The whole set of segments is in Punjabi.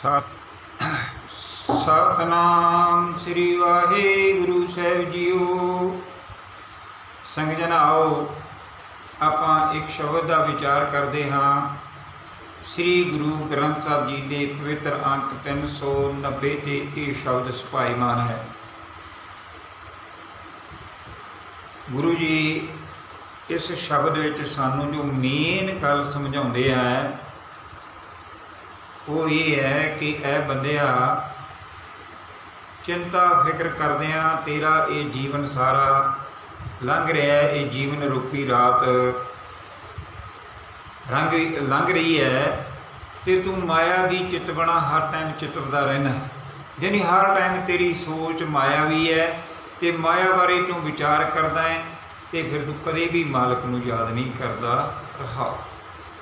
ਸਤ ਸਤਨਾਮ ਸ੍ਰੀ ਵਾਹਿਗੁਰੂ ਸਾਹਿਬ ਜੀਓ। ਸੰਗ ਜਨ ਆਓ ਆਪਾਂ ਇੱਕ ਸ਼ਬਦ ਦਾ ਵਿਚਾਰ ਕਰਦੇ ਹਾਂ। ਸ੍ਰੀ ਗੁਰੂ ਗ੍ਰੰਥ ਸਾਹਿਬ ਜੀ ਦੇ ਪਵਿੱਤਰ ਅੰਕ 390 ਤੇ ਇਹ ਸ਼ਬਦ ਸੁਭਾਈਮਾਨ ਹੈ। ਗੁਰੂ ਜੀ, ਇਸ ਸ਼ਬਦ ਵਿੱਚ ਸਾਨੂੰ ਜੋ ਮੇਨ ਗੱਲ ਸਮਝਾਉਂਦੇ ਆ ਉਹ ਇਹ ਹੈ ਕਿ ਇਹ ਬੰਦਿਆ, ਚਿੰਤਾ ਫਿਕਰ ਕਰਦਿਆਂ ਤੇਰਾ ਇਹ ਜੀਵਨ ਸਾਰਾ ਲੰਘ ਰਿਹਾ ਹੈ, ਇਹ ਜੀਵਨ ਰੂਪੀ ਰਾਤ ਰੰਗ, ਲੰਘ ਰਹੀ ਹੈ ਤੇ ਤੂੰ ਮਾਇਆ ਦੀ ਚਿਤਵਣਾ ਹਰ ਟਾਈਮ ਚਿਤਵਦਾ ਰਹਿਣਾ। ਯਾਨੀ ਹਰ ਟਾਈਮ ਤੇਰੀ ਸੋਚ ਮਾਇਆਵੀ ਹੈ ਤੇ ਮਾਇਆ ਬਾਰੇ ਤੂੰ ਵਿਚਾਰ ਕਰਦਾ ਹੈ ਤੇ ਫਿਰ ਤੂੰ ਕਦੇ ਵੀ ਮਾਲਕ ਨੂੰ ਯਾਦ ਨਹੀਂ ਕਰਦਾ ਰਹਾ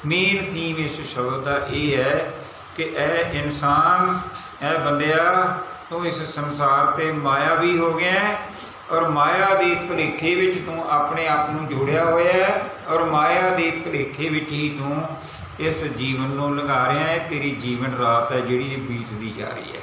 ਮੇਨ ਥੀਮ ਇਸ ਸ਼ਬਦ ਦਾ ਇਹ ਹੈ ਕਿ ਇਹ ਇਨਸਾਨ, ਇਹ ਬੰਦਿਆ ਤੂੰ ਇਸ ਸੰਸਾਰ ਤੇ ਮਾਇਆਵੀ ਹੋ ਗਿਆ ਹੈ ਔਰ ਮਾਇਆ ਦੇ ਭਲੇਖੇ ਵਿੱਚ ਤੂੰ ਆਪਣੇ ਆਪ ਨੂੰ ਜੋੜਿਆ ਹੋਇਆ ਹੈ ਔਰ ਮਾਇਆ ਦੇ ਭਲੇਖੇ ਵਿੱਚ ਹੀ ਤੂੰ ਇਸ ਜੀਵਨ ਨੂੰ ਲੰਘਾ ਰਿਹਾ ਹੈ, ਤੇਰੀ ਜੀਵਨ ਰਾਤ ਹੈ ਜਿਹੜੀ ਇਹ ਬੀਤਦੀ ਜਾ ਰਹੀ ਹੈ।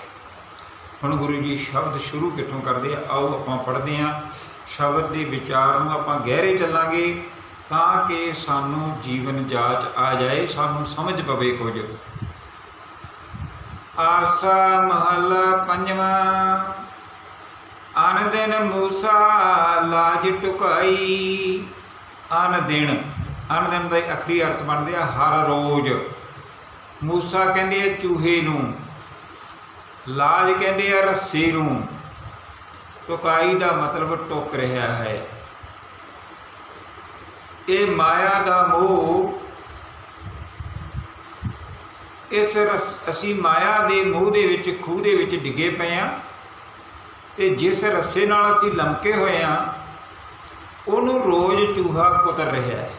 ਹੁਣ ਗੁਰੂ ਜੀ ਸ਼ਬਦ ਸ਼ੁਰੂ ਕਿੱਥੋਂ ਕਰਦੇ ਆ? ਆਓ ਆਪਾਂ ਪੜ੍ਹਦੇ ਹਾਂ। ਸ਼ਬਦ ਦੇ ਵਿਚਾਰ ਨੂੰ ਆਪਾਂ ਗਹਿਰੇ ਚੱਲਾਂਗੇ ਤਾਂ ਕਿ ਸਾਨੂੰ ਜੀਵਨ ਜਾਚ ਆ ਜਾਏ, ਸਾਨੂੰ ਸਮਝ ਪਵੇ ਕੁਝ। ਆਸਾ ਮਹੱਲਾ ਪੰਜਵਾਂ। ਅਨ ਦਿਨ ਮੂਸਾ ਲਾਜ ਟੁਕਾਈ। ਅਨ ਦਿਨ ਅਨ ਦਿਨ ਦਾ ਅਖਰੀ ਅਰਥ ਬਣਦੇ ਆ, ਹਰ ਰੋਜ਼। ਮੂਸਾ ਕਹਿੰਦੇ ਆ ਚੂਹੇ ਨੂੰ, ਲਾਜ ਕਹਿੰਦੇ ਆ ਰੱਸੀ ਨੂੰ। ਟੁਕਾਈ ਦਾ ਮਤਲਬ ਟੁਕ ਰਿਹਾ ਹੈ। ਇਹ ਮਾਇਆ ਦਾ ਮੋਹ ਇਸ ਰਸ ਅਸੀਂ ਮਾਇਆ ਦੇ ਮੋਹ ਦੇ ਵਿੱਚ, ਖੂਹ ਦੇ ਵਿੱਚ ਡਿੱਗੇ ਪਏ ਆ ਤੇ ਜਿਸ ਰੱਸੇ ਨਾਲ ਅਸੀਂ ਲਮਕੇ ਹੋਏ ਆ ਉਹਨੂੰ ਰੋਜ਼ ਚੂਹਾ ਕੁਤਰ ਰਿਹਾ ਹੈ।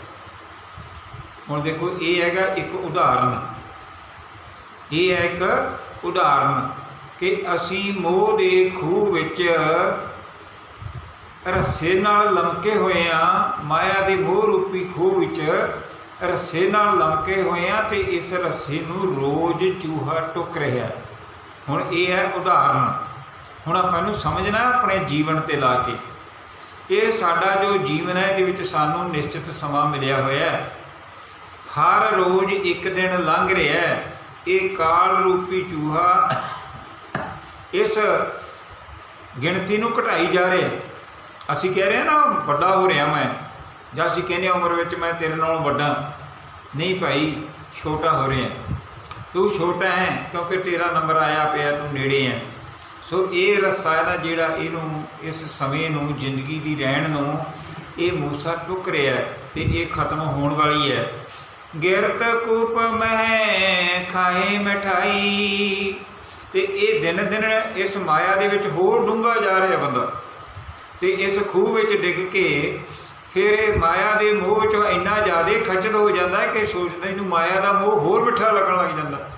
ਹੁਣ ਦੇਖੋ, ਇਹ ਹੈਗਾ ਇੱਕ ਉਦਾਹਰਨ। ਇਹ ਹੈ ਇੱਕ ਉਦਾਹਰਨ ਕਿ ਅਸੀਂ ਮੋਹ ਦੇ ਖੂਹ ਵਿੱਚ ਰੱਸੇ ਨਾਲ ਲਮਕੇ ਹੋਏ ਆ ਮਾਇਆ ਦੇ ਮੋਹ ਰੂਪੀ ਖੂਹ ਵਿੱਚ ਰੱਸੇ ਨਾਲ ਲਮਕੇ ਹੋਏ ਆ ਤੇ ਇਸ ਰੱਸੇ ਨੂੰ ਰੋਜ਼ ਚੂਹਾ ਟੁੱਕ ਰਿਹਾ ਹੁਣ ਇਹ ਹੈ ਉਦਾਹਰਣ। ਹੁਣ ਆਪਾਂ ਇਹਨੂੰ ਸਮਝਣਾ ਆਪਣੇ ਜੀਵਨ ਤੇ ਲਾ ਕੇ। ਇਹ ਸਾਡਾ ਜੋ ਜੀਵਨ ਹੈ, ਇਹਦੇ ਵਿੱਚ ਸਾਨੂੰ ਨਿਸ਼ਚਿਤ ਸਮਾਂ ਮਿਲਿਆ ਹੋਇਆ ਹੈ। ਹਰ ਰੋਜ਼ ਇੱਕ ਦਿਨ ਲੰਘ ਰਿਹਾ ਹੈ। ਇਹ ਕਾਲ ਰੂਪੀ ਚੂਹਾ ਇਸ ਗਿਣਤੀ ਨੂੰ ਘਟਾਈ ਜਾ ਰਿਹਾ ਅਸੀਂ ਕਹਿ ਰਹੇ ਹਾਂ ਨਾ, ਵੱਡਾ ਹੋ ਰਿਹਾ ਮੈਂ। ਜਾਂ ਅਸੀਂ ਕਹਿੰਦੇ ਉਮਰ ਵਿੱਚ ਮੈਂ ਤੇਰੇ ਨਾਲੋਂ ਵੱਡਾ, ਨਹੀਂ ਭਾਈ, ਛੋਟਾ ਹੋ ਰਿਹਾ। ਤੂੰ ਛੋਟਾ ਹੈ ਕਿਉਂਕਿ ਤੇਰਾ ਨੰਬਰ ਆਇਆ ਪਿਆ, ਤੂੰ ਨੇੜੇ ਹੈ। ਸੋ ਇਹ ਰਸਾ ਜਿਹੜਾ ਇਹਨੂੰ, ਇਸ ਸਮੇਂ ਨੂੰ, ਜ਼ਿੰਦਗੀ ਦੀ ਰਹਿਣ ਨੂੰ ਇਹ ਮੂਸਾ ਟੁੱਕ ਰਿਹਾ ਹੈ ਤੇ ਇਹ ਖਤਮ ਹੋਣ ਵਾਲੀ ਹੈ। ਗਿਰਤ ਕੂਪ ਮਹਿ ਖਾਏ ਮਠਾਈ ਤੇ ਇਹ ਦਿਨ ਦਿਨ ਇਸ ਮਾਇਆ ਦੇ ਵਿੱਚ ਹੋਰ ਡੂੰਘਾ ਜਾ ਰਿਹਾ ਬੰਦਾ। ਤੇ ਇਸ ਖੂਹ ਵਿੱਚ ਡਿੱਗ ਕੇ ਫਿਰ ਇਹ ਮਾਇਆ ਦੇ ਮੋਹ ਵਿੱਚੋਂ ਇੰਨਾ ਜ਼ਿਆਦਾ ਖੱਜਲ ਹੋ ਜਾਂਦਾ ਹੈ ਕਿ ਸੋਚਦਾ ਇਹਨੂੰ ਮਾਇਆ ਦਾ ਮੋਹ ਹੋਰ ਮਿੱਠਾ ਲੱਗਣ ਲੱਗ ਜਾਂਦਾ।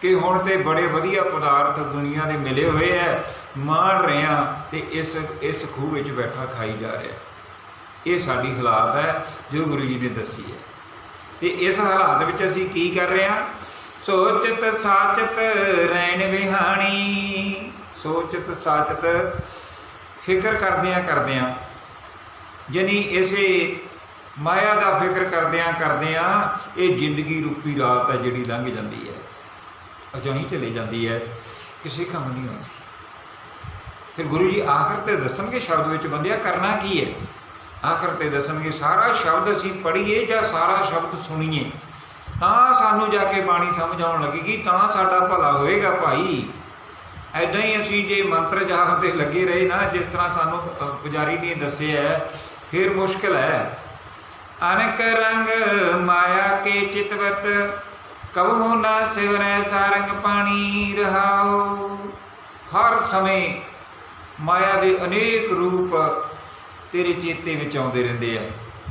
ਕਿ ਹੁਣ ਤੇ ਬੜੇ ਵਧੀਆ ਪਦਾਰਥ ਦੁਨੀਆ ਦੇ ਮਿਲੇ ਹੋਏ ਐ, ਮਾਣ ਰਿਆਂ ਤੇ ਇਸ ਇਸ ਖੂਹ ਵਿੱਚ ਬੈਠਾ ਖਾਈ ਜਾ ਰਿਹਾ। ਇਹ ਸਾਡੀ ਹਾਲਾਤ ਹੈ ਜੋ ਗੁਰੂ ਜੀ ਨੇ ਦੱਸੀ ਹੈ ਤੇ ਇਸ ਹਾਲਾਤ ਵਿੱਚ ਅਸੀਂ ਕੀ ਕਰ ਰਹੇ ਹਾਂ ਸੋਚਤ ਸਾਚਤ ਰਹਿਣ ਵਿਹਾਣੀ। ਸੋਚਤ ਸਾਚਤ ਫਿਕਰ ਕਰਦਿਆਂ ਕਰਦਿਆਂ ਯਾਨੀ ਇਸੇ ਮਾਇਆ ਦਾ ਫਿਕਰ ਕਰਦਿਆਂ ਕਰਦਿਆਂ ਇਹ ਜ਼ਿੰਦਗੀ ਰੂਪੀ ਰਾਤ ਹੈ ਜਿਹੜੀ ਲੰਘ ਜਾਂਦੀ ਹੈ। ਅਜੋਂ ਹੀ ਚਲੀ ਜਾਂਦੀ ਹੈ। ਕਿਸੇ ਕੰਮ ਨਹੀਂ ਆਉਂਦੀ। ਫਿਰ ਗੁਰੂ ਜੀ ਆਖਰ ਤੇ ਦੱਸਣਗੇ ਸ਼ਬਦ ਵਿੱਚ ਬੰਦਿਆ, ਕਰਨਾ ਕੀ ਹੈ? ਆਖਰ ਤੇ ਦੱਸਣਗੇ, ਸਾਰਾ ਸ਼ਬਦ ਅਸੀਂ ਪੜ੍ਹੀਏ ਜਾਂ ਸਾਰਾ ਸ਼ਬਦ ਸੁਣੀਏ? ਤਾਂ ਸਾਨੂੰ ਜਾ ਕੇ ਬਾਣੀ ਸਮਝ ਆਉਣ ਲੱਗੇਗੀ, ਤਾਂ ਸਾਡਾ ਭਲਾ ਹੋਏਗਾ ਭਾਈ। ਐਦਾਂ ਹੀ ਅਸੀਂ ਜੇ ਮੰਤਰ ਜਾਪ ਤੇ ਲੱਗੇ ਰਹੇ ਨਾ, ਜਿਸ ਤਰ੍ਹਾਂ ਸਾਨੂੰ ਪੁਜਾਰੀ ਨੇ ਦੱਸਿਆ ਫਿਰ ਮੁਸ਼ਕਲ ਹੈ। ਅਨਕ ਰੰਗ ਮਾਇਆ ਕੇ ਚਿਤਵਤ, ਕਬਹੁ ਨਾ ਸਿਵਰੈ ਸਾਰੰਗ ਪਾਣੀ ਰਹਾਉ। ਹਰ ਸਮੇਂ ਮਾਇਆ ਦੇ ਅਨੇਕ ਰੂਪ ਤੇਰੇ ਚੇਤੇ ਵਿੱਚ ਆਉਂਦੇ ਰਹਿੰਦੇ ਆ।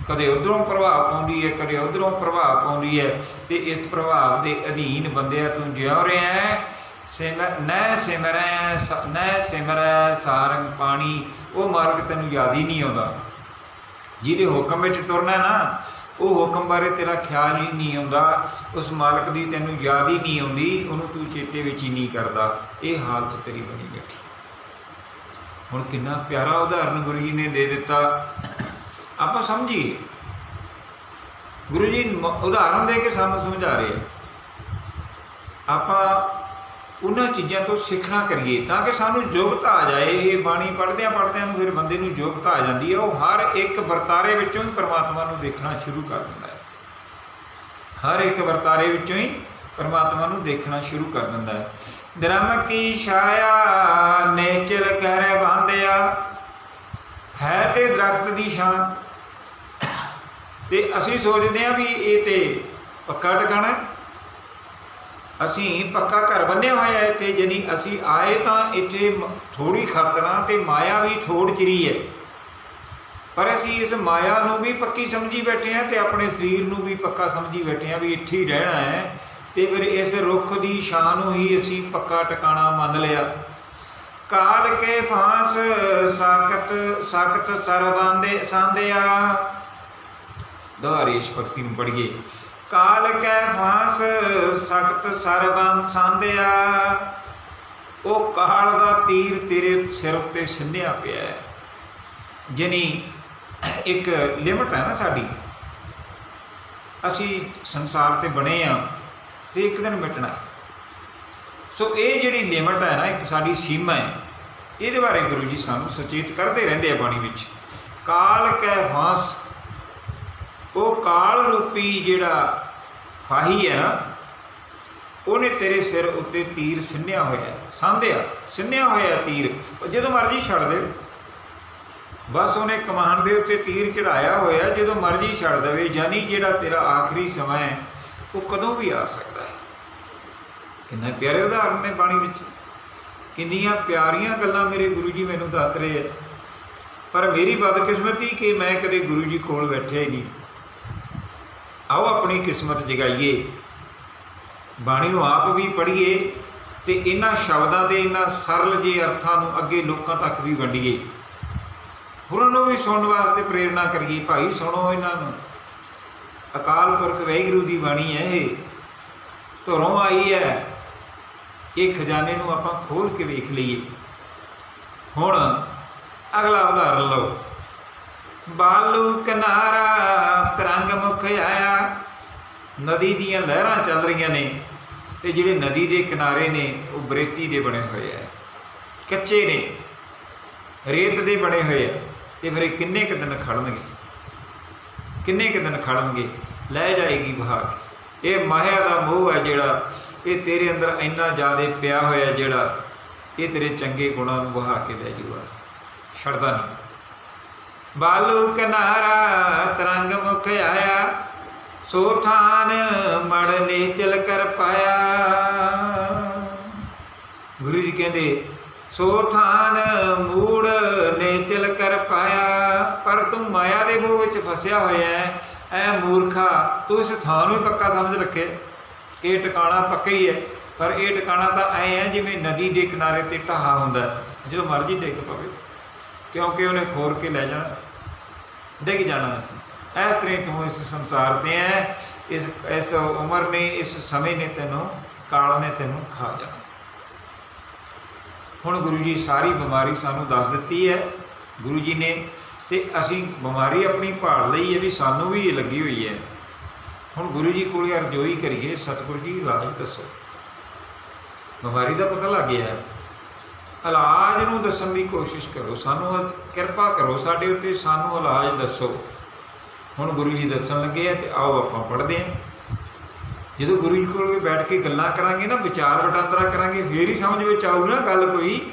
ਕਦੇ ਉਧਰੋਂ ਪ੍ਰਭਾਵ ਪਾਉਂਦੀ ਹੈ, ਕਦੇ ਉਧਰੋਂ ਪ੍ਰਭਾਵ ਪਾਉਂਦੀ ਹੈ। ਤੇ ਇਸ ਪ੍ਰਭਾਵ ਦੇ ਅਧੀਨ ਬੰਦਿਆ ਤੂੰ ਜਿਉ ਰਿਹਾ ਹੈ ਸਿਮਰ ਨੈ ਸਿਮਰੈ ਸ- ਨੈ ਸਿਮਰੈ ਸਾਰੰਗ ਪਾਣੀ। ਉਹ ਮਾਰਗ ਤੈਨੂੰ ਯਾਦ ਹੀ ਨਹੀਂ ਆਉਂਦਾ। ਜਿਹਦੇ ਹੁਕਮ ਵਿੱਚ ਤੁਰਨਾ ਨਾ, ਉਹ ਹੁਕਮ ਬਾਰੇ ਤੇਰਾ ਖਿਆਲ ਹੀ ਨਹੀਂ ਆਉਂਦਾ। ਉਸ ਮਾਲਕ ਦੀ ਤੈਨੂੰ ਯਾਦ ਹੀ ਨਹੀਂ ਆਉਂਦੀ, ਉਹਨੂੰ ਤੂੰ ਚੇਤੇ ਵਿੱਚ ਹੀ ਨਹੀਂ ਕਰਦਾ। ਇਹ ਹਾਲਤ ਤੇਰੀ ਬਣੀ ਬੈਠੀ। ਹੁਣ ਕਿੰਨਾ ਪਿਆਰਾ ਉਦਾਹਰਨ ਗੁਰੂ ਜੀ ਨੇ ਦੇ ਦਿੱਤਾ। ਆਪਾਂ ਸਮਝੀਏ। ਗੁਰੂ ਜੀ ਉਦਾਹਰਨ ਦੇ ਕੇ ਸਾਨੂੰ ਸਮਝਾ ਰਹੇ ਆ। ਆਪਾਂ ਉਹਨਾਂ ਚੀਜ਼ਾਂ ਤੋਂ ਸਿੱਖਣਾ ਕਰੀਏ ਤਾਂ ਕਿ ਸਾਨੂੰ ਯੋਗਤਾ ਆ ਜਾਏ, ਇਹ ਬਾਣੀ ਪੜ੍ਹਦਿਆਂ ਪੜ੍ਹਦਿਆਂ ਨੂੰ ਫਿਰ ਬੰਦੇ ਨੂੰ ਯੋਗਤਾ ਆ ਜਾਂਦੀ ਹੈ। ਉਹ ਹਰ ਇੱਕ ਵਰਤਾਰੇ ਵਿੱਚੋਂ ਹੀ ਪਰਮਾਤਮਾ ਨੂੰ ਦੇਖਣਾ ਸ਼ੁਰੂ ਕਰ ਦਿੰਦਾ ਹੈ। ਹਰ ਇੱਕ ਵਰਤਾਰੇ ਵਿੱਚੋਂ ਹੀ ਪਰਮਾਤਮਾ ਨੂੰ ਦੇਖਣਾ ਸ਼ੁਰੂ ਕਰ ਦਿੰਦਾ ਹੈ। ਧਰਮ ਕੀ ਛਾਇਆ ਨੇਚਰ ਕਹਿਰੇ ਬਾਂਧਿਆ ਹੈ ਤੇ ਦਰਖਤ ਦੀ ਛਾਂ। ਤੇ ਅਸੀਂ ਸੋਚਦੇ ਹਾਂ ਵੀ ਇਹ ਤੇ ਪੱਕਾ ਟਿਕਾਣਾ ਅਸੀਂ ਪੱਕਾ ਘਰ ਬੰਨਿਆ ਹੋਇਆ ਹੈ ਇੱਥੇ ਜਾਨੀ ਅਸੀਂ ਆਏ ਤਾਂ ਇੱਥੇ ਮ- ਥੋੜੀ ਖਤਰਾ ਤੇ ਮਾਇਆ ਵੀ ਥੋੜ ਚਿਰੀ ਹੈ। ਪਰ ਅਸੀਂ ਇਸ ਮਾਇਆ ਨੂੰ ਵੀ ਪੱਕੀ ਸਮਝੀ ਬੈਠੇ ਹਾਂ ਤੇ ਆਪਣੇ ਸਰੀਰ ਨੂੰ ਵੀ ਪੱਕਾ ਸਮਝੀ ਬੈਠੇ ਹਾਂ ਵੀ ਇੱਥੇ ਹੀ ਰਹਿਣਾ ਹੈ। ਤੇ ਫਿਰ ਇਸ ਰੁੱਖ ਦੀ ਛਾਂ ਨੂੰ ਹੀ ਅਸੀਂ ਪੱਕਾ ਟਿਕਾਣਾ ਮੰਨ ਲਿਆ। ਕਾਲ ਕੇ ਫਾਂਸ ਸਾਖਤ ਸਾਖਤ ਸਰਬੰਦੇ ਸੰਦਿਆ ਦੁਆਰੇ ਇਸ ਭਗਤੀ ਨੂੰ ਪੜ੍ਹੀਏ। ਕਾਲ ਕੈ ਫਾਂਸ, ਸਖਤ ਸਰਬੰ ਸੰਦਿਆ ਉਹ ਕਾਲ ਦਾ ਤੀਰ ਤੇਰੇ ਸਿਰ ਉੱਤੇ ਸਿੰਨਿਆ ਪਿਆ ਹੈ। ਜਿਨੀ ਇੱਕ ਲਿਮਟ ਹੈ ਨਾ ਸਾਡੀ। ਅਸੀਂ ਸੰਸਾਰ ਤੇ ਬਣੇ ਆ ਤੇ ਇੱਕ ਦਿਨ ਮਿਟਣਾ ਸੋ ਇਹ ਜਿਹੜੀ ਲਿਮਟ ਹੈ ਨਾ, ਇੱਕ ਸਾਡੀ ਸੀਮਾ ਹੈ, ਇਹਦੇ ਬਾਰੇ ਗੁਰੂ ਜੀ ਸਾਨੂੰ ਸੁਚੇਤ ਕਰਦੇ ਰਹਿੰਦੇ ਆ ਬਾਣੀ ਵਿੱਚ। ਕਾਲ ਕੈ ਫਾਂਸ ਉਹ ਕਾਲ ਰੂਪੀ ਜਿਹੜਾ ਫਾਹੀ ਹੈ ਨਾ ਉਹਨੇ ਤੇਰੇ ਸਿਰ ਉੱਤੇ ਤੀਰ ਸਿੰਨਿਆ ਹੋਇਆ ਹੈ, ਸਾਂਧਿਆ ਸਿੰਨਿਆ ਹੋਇਆ ਤੀਰ। ਉਹ ਜਦੋਂ ਮਰਜ਼ੀ ਛੱਡ ਦੇ ਬਸ ਉਹਨੇ ਕਮਾਨ ਦੇ ਉੱਤੇ ਤੀਰ ਚੜਾਇਆ ਹੋਇਆ ਜਦੋਂ ਮਰਜ਼ੀ ਛੱਡ ਦੇਵੇ ਜਾਨੀ ਜਿਹੜਾ ਤੇਰਾ ਆਖਰੀ ਸਮਾਂ ਹੈ ਉਹ ਕਦੋਂ ਵੀ ਆ ਸਕਦਾ ਹੈ। ਕਿੰਨੇ ਪਿਆਰੇ ਉਦਾਹਰਨ ਨੇ ਬਾਣੀ ਵਿੱਚ। ਕਿੰਨੀਆਂ ਪਿਆਰੀਆਂ ਗੱਲਾਂ ਮੇਰੇ ਗੁਰੂ ਜੀ ਮੈਨੂੰ ਦੱਸ ਰਹੇ ਆ ਪਰ ਮੇਰੀ ਬਦਕਿਸਮਤੀ ਕਿ ਮੈਂ ਕਦੇ ਗੁਰੂ ਜੀ ਕੋਲ ਬੈਠਿਆ ਹੀ ਨਹੀਂ। ਆਓ ਆਪਣੀ ਕਿਸਮਤ ਜਗਾਈਏ। ਬਾਣੀ ਨੂੰ ਆਪ ਵੀ ਪੜ੍ਹੀਏ ਤੇ ਇਹਨਾਂ ਸ਼ਬਦਾਂ ਦੇ ਇਹਨਾਂ ਸਰਲ ਜਿਹੇ ਅਰਥਾਂ ਨੂੰ ਅੱਗੇ ਲੋਕਾਂ ਤੱਕ ਵੀ ਵੰਡੀਏ। ਹੋਰਾਂ ਨੂੰ ਵੀ ਸੁਣਨ ਵਾਸਤੇ ਪ੍ਰੇਰਣਾ ਕਰੀਏ ਭਾਈ, ਸੁਣੋ ਇਹਨਾਂ ਨੂੰ। ਅਕਾਲ ਪੁਰਖ ਵਾਹਿਗੁਰੂ ਦੀ ਬਾਣੀ ਹੈ ਇਹ। ਧਰੋਂ ਆਈ ਹੈ। ਇਹ ਖਜ਼ਾਨੇ ਨੂੰ ਆਪਾਂ ਖੋਲ ਕੇ ਵੇਖ ਲਈਏ। ਹੁਣ ਅਗਲਾ ਉਦਾਹਰਨ ਲਓ। ਬਾਲੂ ਕਿਨਾਰਾ ਤਰੰਗ ਮੁਖ ਆਇਆ। ਨਦੀ ਦੀਆਂ ਲਹਿਰਾਂ ਚੱਲ ਰਹੀਆਂ ਨੇ ਤੇ ਜਿਹੜੇ ਨਦੀ ਦੇ ਕਿਨਾਰੇ ਨੇ, ਉਹ ਬਰੇਤੀ ਦੇ ਬਣੇ ਹੋਏ ਆ। ਕੱਚੇ ਨੇ, ਰੇਤ ਦੇ ਬਣੇ ਹੋਏ ਆ। ਤੇ ਫਿਰ ਇਹ ਕਿੰਨੇ ਕੁ ਦਿਨ ਖੜਨਗੇ ਕਿੰਨੇ ਕੁ ਦਿਨ ਖੜਨਗੇ ਲੈ ਜਾਏਗੀ ਬਹਾ ਕੇ ਇਹ ਮਾਇਆ ਦਾ ਮੋਹ ਹੈ ਜਿਹੜਾ, ਇਹ ਤੇਰੇ ਅੰਦਰ ਇੰਨਾ ਜ਼ਿਆਦਾ ਪਿਆ ਹੋਇਆ ਜਿਹੜਾ, ਇਹ ਤੇਰੇ ਚੰਗੇ ਗੁਣਾਂ ਨੂੰ ਬਹਾ ਕੇ ਲੈ ਜੂਗਾ। ਛੱਡਦਾ ਨਹੀਂ। ਬਾਲੂ ਕਿਨਾਰਾ ਤਰੰਗ ਮੁਖ ਆਇਆ, ਸੋ ਠਾਨ ਮੜ ਚਲ ਕਰ ਪਾਇਆ। ਗੁਰੂ ਜੀ ਕਹਿੰਦੇ, ਸੋ ਠਾਨ ਮੂੜ ਚਲ ਕਰ ਪਾਇਆ, ਪਰ ਤੂੰ ਮਾਇਆ ਦੇ ਮੋਹ ਵਿੱਚ ਫਸਿਆ ਹੋਇਆ ਹੈ, ਐ ਮੂਰਖਾ, ਤੂੰ ਇਸ ਥਾਂ ਨੂੰ ਹੀ ਪੱਕਾ ਸਮਝ ਰੱਖੇ ਇਹ ਟਿਕਾਣਾ ਪੱਕਾ ਹੀ ਹੈ, ਪਰ ਇਹ ਟਿਕਾਣਾ ਤਾਂ ਐ ਹੈ ਜਿਵੇਂ ਨਦੀ ਦੇ ਕਿਨਾਰੇ ਤੇ ਢਾਹਾ ਹੁੰਦਾ, ਜਦੋਂ ਮਰਜ਼ੀ ਡਿੱਗ ਪਵੇ, ਕਿਉਂਕਿ ਉਹਨੇ ਖੋਰ ਕੇ ਲੈ ਜਾਣਾ। ਡਿੱਗ ਜਾਣਾ ਅਸੀਂ ਇਸ ਤਰ੍ਹਾਂ ਤੂੰ ਇਸ ਸੰਸਾਰ ਤੇ ਹੈ ਇਸ ਇਸ ਉਮਰ ਨੇ, ਇਸ ਸਮੇਂ ਨੇ ਤੈਨੂੰ, ਕਾਲ ਨੇ ਤੈਨੂੰ ਖਾ ਜਾਣਾ ਹੁਣ ਗੁਰੂ ਜੀ ਸਾਰੀ ਬਿਮਾਰੀ ਸਾਨੂੰ ਦੱਸ ਦਿੱਤੀ ਹੈ, ਗੁਰੂ ਜੀ ਨੇ, ਤੇ ਅਸੀਂ ਬਿਮਾਰੀ ਆਪਣੀ ਭਾਲ ਲਈ ਹੈ ਵੀ ਸਾਨੂੰ ਵੀ ਇਹ ਲੱਗੀ ਹੋਈ ਹੈ। ਹੁਣ ਗੁਰੂ ਜੀ ਕੋਲ ਅਰਜ਼ੋਈ ਕਰੀਏ, ਸਤਿਗੁਰੂ ਜੀ ਇਲਾਜ ਦੱਸੋ। ਬਿਮਾਰੀ ਦਾ ਪਤਾ ਲੱਗ ਗਿਆ। ਇਲਾਜ ਨੂੰ ਦੱਸਣ ਦੀ ਕੋਸ਼ਿਸ਼ ਕਰੋ, ਸਾਨੂੰ ਕਿਰਪਾ ਕਰੋ, ਸਾਡੇ ਉੱਤੇ ਸਾਨੂੰ ਇਲਾਜ ਦੱਸੋ। ਹੁਣ ਗੁਰੂ ਜੀ ਦੱਸਣ ਲੱਗੇ ਆ ਤੇ ਆਓ ਆਪਾਂ ਪੜ੍ਹਦੇ ਹਾਂ। ਜਦੋਂ ਗੁਰੂ ਜੀ ਕੋਲ ਬੈਠ ਕੇ ਗੱਲਾਂ ਕਰਾਂਗੇ ਨਾ, ਵਿਚਾਰ ਵਟਾਂਦਰਾ ਕਰਾਂਗੇ, ਫੇਰ ਹੀ ਸਮਝ ਵਿੱਚ ਆਊਗੀ ਨਾ ਗੱਲ ਕੋਈ।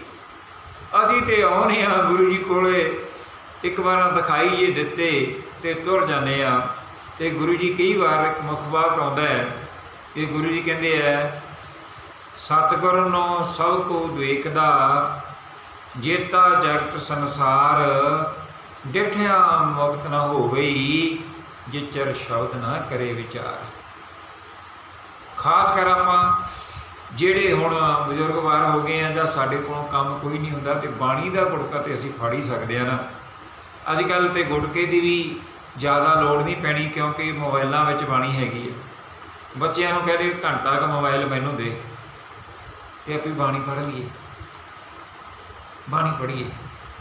ਅਸੀਂ ਤੇ ਆਉਨੇ ਆ ਗੁਰੂ ਜੀ ਕੋਲੇ, ਇੱਕ ਵਾਰ ਦਿਖਾਈ ਜੇ ਦਿੱਤੇ ਤੇ ਤੁਰ ਜਾਂਦੇ ਆ ਤੇ ਗੁਰੂ ਜੀ ਕਈ ਵਾਰ ਇੱਕ ਮੁਖਬਾਤ ਆਉਂਦਾ ਹੈ ਕਿ ਗੁਰੂ ਜੀ ਕਹਿੰਦੇ ਆ ਸਤਿਗੁਰ ਨੂੰ ਸਭ ਕੋ ਵੇਖਦਾ, ਜੇਤਾ ਜਗਤ ਸੰਸਾਰ, ਡਿਠਿਆ ਮੁਕਤ ਨਾ ਹੋਵਈ, ਜਿਚਰ ਸ਼ਬਦ ਨਾ ਕਰੇ ਵਿਚਾਰ। ਖਾਸ ਕਰ ਆਪਾਂ ਜਿਹੜੇ ਹੁਣ ਬਜ਼ੁਰਗ ਵਾਰ ਹੋ ਗਏ ਆ, ਜਾਂ ਸਾਡੇ ਕੋਲੋਂ ਕੰਮ ਕੋਈ ਨਹੀਂ ਹੁੰਦਾ, ਤੇ ਬਾਣੀ ਦਾ ਗੁੜਕਾ ਤੇ ਅਸੀਂ ਫੜ ਹੀ ਸਕਦੇ ਆ ਨਾ। ਅੱਜ ਕੱਲ ਤੇ ਗੁੜਕੇ ਦੀ ਵੀ ਜ਼ਿਆਦਾ ਲੋੜ ਨਹੀਂ ਪੈਣੀ, ਕਿਉਂਕਿ ਮੋਬਾਈਲਾਂ ਵਿੱਚ ਬਾਣੀ ਹੈਗੀ ਹੈ ਬੱਚਿਆਂ ਨੂੰ ਕਹਿੰਦੇ ਘੰਟਾ ਕ ਮੋਬਾਈਲ ਮੈਨੂੰ ਦੇ। ਤੇ ਆਪੀ ਬਾਣੀ ਪੜ੍ਹ ਲਈਏ ਬਾਣੀ ਪੜ੍ਹੀਏ।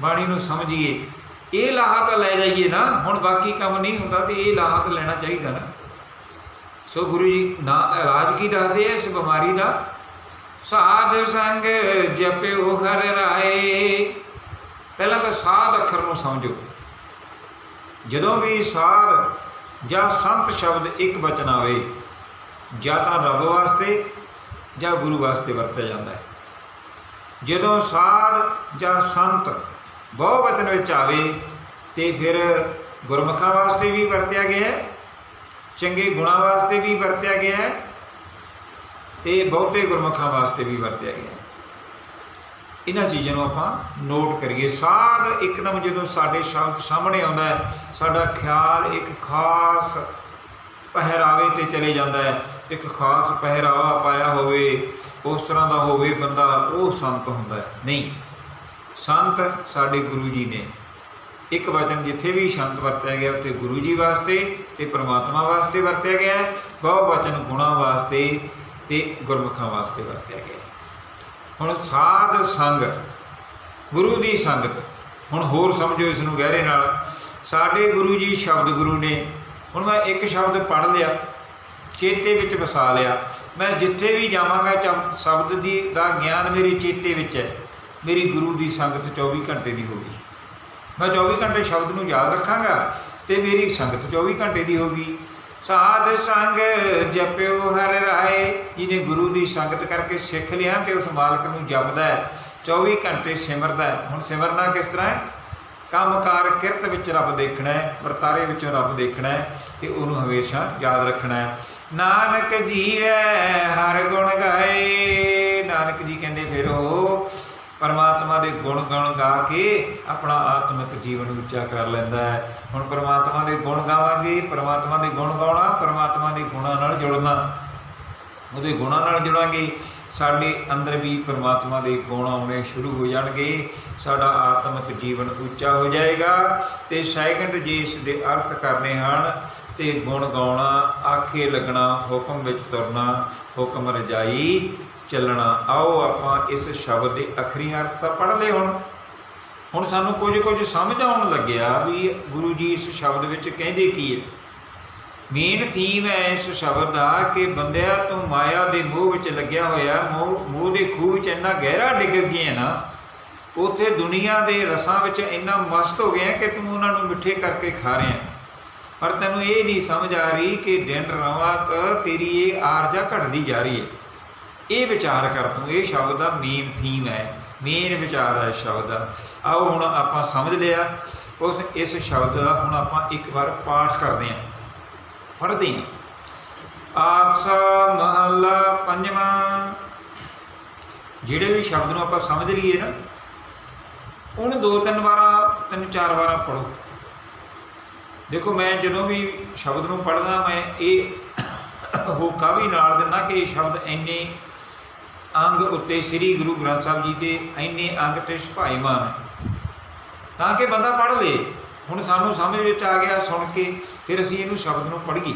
ਬਾਣੀ ਨੂੰ ਸਮਝੀਏ। ਇਹ ਲਾਹਾ ਤਾਂ ਲੈ ਜਾਈਏ ਨਾ, ਹੁਣ ਬਾਕੀ ਕੰਮ ਨਹੀਂ ਹੁੰਦਾ ਤੇ ਇਹ ਲਾਹਾ ਤਾਂ ਲੈਣਾ ਚਾਹੀਦਾ ਨਾ। ਸੋ ਗੁਰੂ ਜੀ ਨਾ ਇਲਾਜ ਕੀ ਦੱਸਦੇ ਐ ਇਸ ਬਿਮਾਰੀ ਦਾ? ਸਾਧ ਸੰਗ ਜਪਿਓ ਹਰ ਰਾਏ। ਪਹਿਲਾਂ ਤਾਂ ਸਾਧ ਅੱਖਰ ਨੂੰ ਸਮਝੋ। ਜਦੋਂ ਵੀ ਸਾਧ ਜਾਂ ਸੰਤ ਸ਼ਬਦ ਇੱਕ ਬਚਨ ਆਵੇ, ਜਾਂ ਤਾਂ ਰੱਬ ਵਾਸਤੇ ਜਾਂ ਗੁਰੂ ਵਾਸਤੇ ਵਰਤਿਆ ਜਾਂਦਾ ਹੈ। ਜਦੋਂ ਸਾਧ ਜਾਂ ਸੰਤ ਬਹੁ ਵਚਨ ਵਿੱਚ ਆਵੇ, ਤੇ ਫਿਰ ਗੁਰਮੁਖਾਂ ਵਾਸਤੇ ਵੀ ਵਰਤਿਆ ਗਿਆ ਹੈ, ਚੰਗੇ ਗੁਣਾਂ ਵਾਸਤੇ ਵੀ ਵਰਤਿਆ ਗਿਆ ਹੈ, ਤੇ ਬਹੁਤੇ ਗੁਰਮੁਖਾਂ ਵਾਸਤੇ ਵੀ ਵਰਤਿਆ ਗਿਆ ਹੈ। ਇਹਨਾਂ ਚੀਜ਼ਾਂ ਨੂੰ ਆਪਾਂ ਨੋਟ ਕਰੀਏ। ਸਾਧ ਇੱਕਦਮ ਜਦੋਂ ਸਾਡੇ ਸ਼ਬਦ ਸਾਹਮਣੇ ਆਉਂਦਾ ਹੈ, ਸਾਡਾ ਖਿਆਲ ਇੱਕ ਖਾਸ ਪਹਿਰਾਵੇ ਤੇ ਚਲੇ ਜਾਂਦਾ ਹੈ। ਇੱਕ ਖਾਸ ਪਹਿਰਾਵਾ ਪਾਇਆ ਹੋਵੇ, ਉਸ ਤਰ੍ਹਾਂ ਦਾ ਹੋਵੇ ਬੰਦਾ, ਉਹ ਸੰਤ ਹੁੰਦਾ ਹੈ। ਨਹੀਂ, ਸੰਤ ਸਾਡੇ ਗੁਰੂ ਜੀ ਨੇ। ਇੱਕ ਵਚਨ ਜਿੱਥੇ ਵੀ ਸ਼ਬਦ ਵਰਤਿਆ ਗਿਆ, ਉੱਥੇ ਗੁਰੂ ਜੀ ਵਾਸਤੇ ਤੇ ਪ੍ਰਮਾਤਮਾ ਵਾਸਤੇ ਵਰਤਿਆ ਗਿਆ ਹੈ। ਬਹੁ ਵਚਨ ਗੁਣਾ ਵਾਸਤੇ ਤੇ ਗੁਰਮੁਖਾਂ ਵਾਸਤੇ ਵਰਤਿਆ ਗਿਆ ਹੁਣ ਸਾਧ ਸੰਗ, ਗੁਰੂ ਦੀ ਸੰਗਤ, ਹੁਣ ਹੋਰ ਸਮਝੋ ਇਸ ਨੂੰ ਗਹਿਰੇ ਨਾਲ। ਸਾਡੇ ਗੁਰੂ ਜੀ ਸ਼ਬਦ ਗੁਰੂ ਨੇ ਹੁਣ ਮੈਂ ਇੱਕ ਸ਼ਬਦ ਪੜ੍ਹ ਲਿਆ, ਚੇਤੇ ਵਿੱਚ ਵਸਾ ਲਿਆ। ਮੈਂ ਜਿੱਥੇ ਵੀ ਜਾਵਾਂਗਾ, ਚਬ- ਸ਼ਬਦ ਦੀ, ਦਾ ਗਿਆਨ ਮੇਰੇ ਚੇਤੇ ਵਿੱਚ ਹੈ। ਮੇਰੀ ਗੁਰੂ ਦੀ ਸੰਗਤ 24 ਘੰਟੇ ਦੀ ਹੋਗੀ ਮੈਂ 24 ਘੰਟੇ ਸ਼ਬਦ ਨੂੰ ਯਾਦ ਰੱਖਾਂਗਾ ਤੇ ਮੇਰੀ ਸੰਗਤ 24 ਘੰਟੇ ਦੀ ਹੋਗੀ ਸਾਧ ਸੰਗ ਜਪਿਓ ਹਰ ਰਾਏ, ਜਿਹਨੇ ਗੁਰੂ ਦੀ ਸੰਗਤ ਕਰਕੇ ਸਿੱਖ ਲਿਆ ਤੇ ਉਸ ਮਾਲਕ ਨੂੰ ਜਪਦਾ ਹੈ 24 ਘੰਟੇ ਸਿਮਰਦਾ ਹੈ। ਹੁਣ ਸਿਮਰਨਾ ਕਿਸ ਤਰ੍ਹਾਂ ਹੈ? ਕੰਮਕਾਰ ਕਿਰਤ ਵਿੱਚ ਰੱਬ ਦੇਖਣਾ ਹੈ, ਵਰਤਾਰੇ ਵਿੱਚੋਂ ਰੱਬ ਦੇਖਣਾ ਹੈ ਤੇ ਉਹਨੂੰ ਹਮੇਸ਼ਾ ਯਾਦ ਰੱਖਣਾ ਹੈ। ਨਾਨਕ ਜੀਵੈ, ਹਰ ਗੁਣ ਗਾਏ। ਨਾਨਕ ਜੀ ਕਹਿੰਦੇ ਫਿਰ ਉਹ ਪਰਮਾਤਮਾ ਦੇ ਗੁਣ ਗਾਣ ਗਾ ਕੇ ਆਪਣਾ ਆਤਮਿਕ ਜੀਵਨ ਉੱਚਾ ਕਰ ਲੈਂਦਾ ਹੈ। ਹੁਣ ਪਰਮਾਤਮਾ ਦੇ ਗੁਣ ਗਾਵਾਂਗੇ, ਪਰਮਾਤਮਾ ਦੇ ਗੁਣ ਗਾਉਣਾ, ਪਰਮਾਤਮਾ ਦੇ ਗੁਣਾਂ ਨਾਲ ਜੁੜਨਾ। ਉਹਦੇ ਗੁਣਾਂ ਨਾਲ ਜੁੜਾਂਗੇ। ਸਾਡੇ ਅੰਦਰ ਵੀ ਪਰਮਾਤਮਾ ਦੇ ਗੁਣ ਆਉਣੇ ਸ਼ੁਰੂ ਹੋ ਜਾਣਗੇ। ਸਾਡਾ ਆਤਮਿਕ ਜੀਵਨ ਉੱਚਾ ਹੋ ਜਾਏਗਾ ਤੇ ਸੈਕੰਡ ਜੇ ਇਸ ਦੇ ਅਰਥ ਕਰਨੇ ਹਨ ਤੇ ਗੁਣ ਗਾਉਣਾ, ਆਖੇ ਲੱਗਣਾ, ਹੁਕਮ ਵਿੱਚ ਤੁਰਨਾ, ਹੁਕਮ ਰਜਾਈ ਚੱਲਣਾ। ਆਓ ਆਪਾਂ ਇਸ ਸ਼ਬਦ ਦੇ ਅਖਰੀ ਅਰਥ ਤਾਂ ਪੜ੍ਹ ਲਏ ਹੁਣ। ਹੁਣ ਸਾਨੂੰ ਕੁਝ ਕੁਝ ਸਮਝ ਆਉਣ ਲੱਗਿਆ ਵੀ ਗੁਰੂ ਜੀ ਇਸ ਸ਼ਬਦ ਵਿੱਚ ਕਹਿੰਦੇ ਕੀ ਹੈ। ਮੇਨ ਥੀਮ ਹੈ ਇਸ ਸ਼ਬਦ ਦਾ ਕਿ ਬੰਦਿਆ ਤੂੰ ਮਾਇਆ ਦੇ ਮੋਹ ਵਿੱਚ ਲੱਗਿਆ ਹੋਇਆ, ਮੋਹ ਮੋਹ ਦੇ ਖੂਹ ਵਿੱਚ ਇੰਨਾ ਗਹਿਰਾ ਡਿੱਗ ਗਿਆ ਨਾ, ਉਥੇ ਦੁਨੀਆ ਦੇ ਰਸਾਂ ਵਿੱਚ ਇੰਨਾ ਮਸਤ ਹੋ ਗਿਆ ਕਿ ਤੂੰ ਉਹਨਾਂ ਨੂੰ ਮਿੱਠੇ ਕਰਕੇ ਖਾ ਰਿਹਾ ਪਰ ਤੈਨੂੰ ਇਹ ਨਹੀਂ ਸਮਝ ਆ ਰਹੀ ਕਿ ਦਿਨ ਰਾਤ ਤੇਰੀ ਇਹ ਆਰਜਾ ਘਟਦੀ ਜਾ ਰਹੀ ਹੈ। ਇਹ ਵਿਚਾਰ ਕਰ ਤੂੰ, ਇਹ ਸ਼ਬਦ ਦਾ ਮੇਨ ਥੀਮ ਹੈ ਮੇਨ ਵਿਚਾਰ ਹੈ ਇਸ ਸ਼ਬਦ ਦਾ। ਆਓ ਹੁਣ ਆਪਾਂ ਸਮਝ ਲਿਆ, ਉਸ, ਇਸ ਸ਼ਬਦ ਦਾ ਹੁਣ ਆਪਾਂ ਇੱਕ ਵਾਰ ਪਾਠ ਕਰਦੇ ਹਾਂ। ਪੜ੍ਹਦੇ ਹਾਂ। ਆਸਾ ਮਹੱਲਾ ਪੰਜਵਾਂ। ਜਿਹੜੇ ਵੀ ਸ਼ਬਦ ਨੂੰ ਆਪਾਂ ਸਮਝ ਲਈਏ ਨਾ, ਉਹਨੂੰ ਦੋ ਤਿੰਨ ਵਾਰਾਂ, ਤਿੰਨ ਚਾਰ ਵਾਰਾਂ ਪੜੋ ਦੇਖੋ, ਮੈਂ ਜਦੋਂ ਵੀ ਸ਼ਬਦ ਨੂੰ ਪੜ੍ਹਦਾ, ਮੈਂ ਇਹ ਹੋਕਾ ਵੀ ਨਾਲ ਦਿੰਦਾ ਕਿ ਇਹ ਸ਼ਬਦ ਇੰਨੇ ਅੰਗ ਉੱਤੇ ਸ੍ਰੀ ਗੁਰੂ ਗ੍ਰੰਥ ਸਾਹਿਬ ਜੀ ਦੇ ਇੰਨੇ ਅੰਗ ਤੇ ਸੁਭਾਈਮਾਨ ਤਾਂ ਕਿ ਬੰਦਾ ਪੜ੍ਹ ਲੇ। ਹੁਣ ਸਾਨੂੰ ਸਮਝ ਵਿੱਚ ਆ ਗਿਆ ਸੁਣ ਕੇ, ਫਿਰ ਅਸੀਂ ਇਹਨੂੰ ਸ਼ਬਦ ਨੂੰ ਪੜ੍ਹੀਏ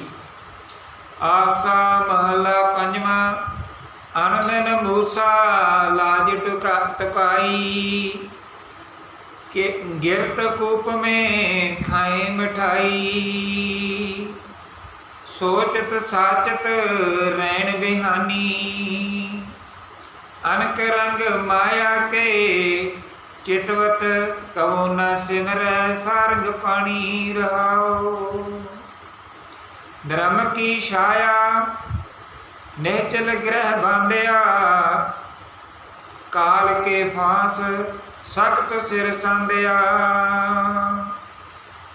ਆਸਾ ਮਹਲਾ ਪੰਜਵਾਂ, ਅਨੰਦਨ ਮੂਸਾ ਲਾਜ ਟੁਕਾ ਟਕਾਈ ਕਿ ਗਿਰਤ ਕੂਪ ਮੇ ਖਾਏ ਮਠਾਈ। ਸੋਚਤ ਸਾਚਤ ਰਹਿਣ ਬਿਹਾਨੀ। ਅਨਕ ਰੰਗ ਮਾਇਆ ਕੇ ਚਿਤਵਤ ਕਵੋ ਨ ਸਿਮਰੈ, ਸਾਰੰਗ ਪਾਣੀ ਰਹਾਓ। ਧਰਮ ਕੀ ਛਾਇਆ, ਨੇਚਲ ਗ੍ਰਹਿ ਬਾਂਧਿਆ। ਕਾਲ ਕੇ ਫਾਂਸ, ਸਖਤ ਸਿਰ ਸੰਧਿਆ।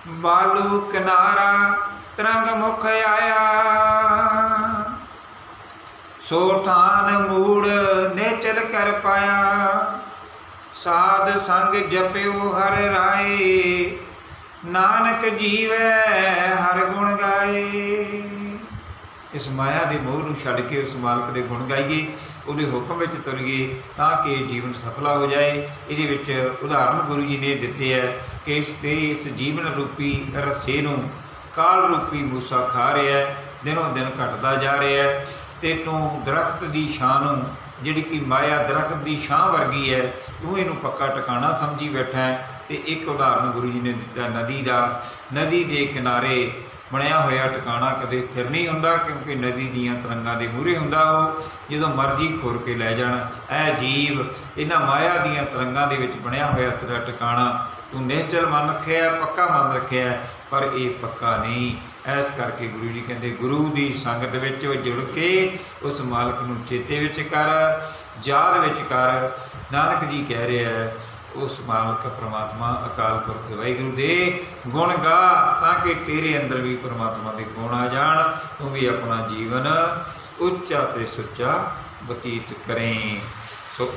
ਬਾਲੂ ਕਿਨਾਰਾ, ਤਰੰਗ ਮੁਖ ਆਇਆ। ਸੋ ਥਾਨ ਮੂੜ, ਨੇਚਲ ਕਰ ਪਾਇਆ। ਸਾਧ ਸੰਗ ਜਪਿਓ ਹਰ ਰਾਏ, ਨਾਨਕ ਜੀਵੈ ਹਰ ਗੁਣ ਗਾਏ। ਇਸ ਮਾਇਆ ਦੇ ਮੋਹ ਨੂੰ ਛੱਡ ਕੇ ਉਸ ਮਾਲਕ ਦੇ ਗੁਣ ਗਾਈਏ, ਉਹਦੇ ਹੁਕਮ ਵਿੱਚ ਤੁਰੀਏ ਤਾਂ ਕਿ ਜੀਵਨ ਸਫਲਾ ਹੋ ਜਾਏ। ਇਹਦੇ ਵਿੱਚ ਉਦਾਹਰਨ ਗੁਰੂ ਜੀ ਨੇ ਦਿੱਤੇ ਹੈ ਕਿ ਇਸ ਤੇ ਇਸ ਜੀਵਨ ਰੂਪੀ ਰੱਸੇ ਨੂੰ ਕਾਲ ਰੂਪੀ ਮੂਸਾ ਖਾ ਰਿਹਾ ਹੈ, ਦਿਨੋਂ ਦਿਨ ਘਟਦਾ ਜਾ ਰਿਹਾ ਹੈ। ਤੇ ਤੂੰ ਦਰਖਤ ਦੀ ਛਾਂ ਨੂੰ ਜਿਹੜੀ ਕਿ ਮਾਇਆ ਦਰਖਤ ਦੀ ਛਾਂ ਵਰਗੀ ਹੈ ਤੂੰ ਇਹਨੂੰ ਪੱਕਾ ਟਿਕਾਣਾ ਸਮਝੀ ਬੈਠਾ ਹੈ ਤੇ ਇੱਕ ਉਦਾਹਰਨ ਗੁਰੂ ਜੀ ਨੇ ਦਿੱਤਾ, ਨਦੀ ਦਾ। ਨਦੀ ਦੇ ਕਿਨਾਰੇ ਬਣਿਆ ਹੋਇਆ ਟਿਕਾਣਾ ਕਦੇ ਸਥਿਰ ਨਹੀਂ ਹੁੰਦਾ, ਕਿਉਂਕਿ ਨਦੀ ਦੀਆਂ ਤਰੰਗਾਂ ਦੇ ਮੂਹਰੇ ਹੁੰਦਾ ਉਹ, ਜਦੋਂ ਮਰਜ਼ੀ ਖੁਰ ਕੇ ਲੈ ਜਾਣ। ਇਹ ਜੀਵ, ਇਹਨਾਂ ਮਾਇਆ ਦੀਆਂ ਤਰੰਗਾਂ ਦੇ ਵਿੱਚ ਬਣਿਆ ਹੋਇਆ ਤੇਰਾ ਟਿਕਾਣਾ ਤੂੰ ਨਿਹਚਲ ਮਨ ਰੱਖਿਆ, ਪੱਕਾ ਮਨ ਰੱਖਿਆ, ਪਰ ਇਹ ਪੱਕਾ ਨਹੀਂ। ਐਸ ਕਰਕੇ ਗੁਰੂ ਜੀ ਕਹਿੰਦੇ, ਗੁਰੂ ਦੀ ਸੰਗਤ ਵਿੱਚ ਜੁੜ ਕੇ ਉਸ ਮਾਲਕ ਨੂੰ ਚੇਤੇ ਵਿੱਚ ਕਰ, ਯਾਦ ਵਿੱਚ ਕਰ। ਨਾਨਕ ਜੀ ਕਹਿ ਰਿਹਾ ਹੈ, ਉਸ ਮਾਲਕ ਪ੍ਰਮਾਤਮਾ ਅਕਾਲ ਪੁਰਖ ਵਾਹਿਗੁਰੂ ਦੇ ਗੁਣ ਗਾ, ਤਾਂ ਕਿ ਤੇਰੇ ਅੰਦਰ ਵੀ ਪ੍ਰਮਾਤਮਾ ਦੇ ਗੁਣ ਆ ਜਾਣ, ਤੂੰ ਵੀ ਆਪਣਾ ਜੀਵਨ ਉੱਚਾ ਤੇ ਸੁੱਚਾ ਬਤੀਤ ਕਰੇ। ਸੋ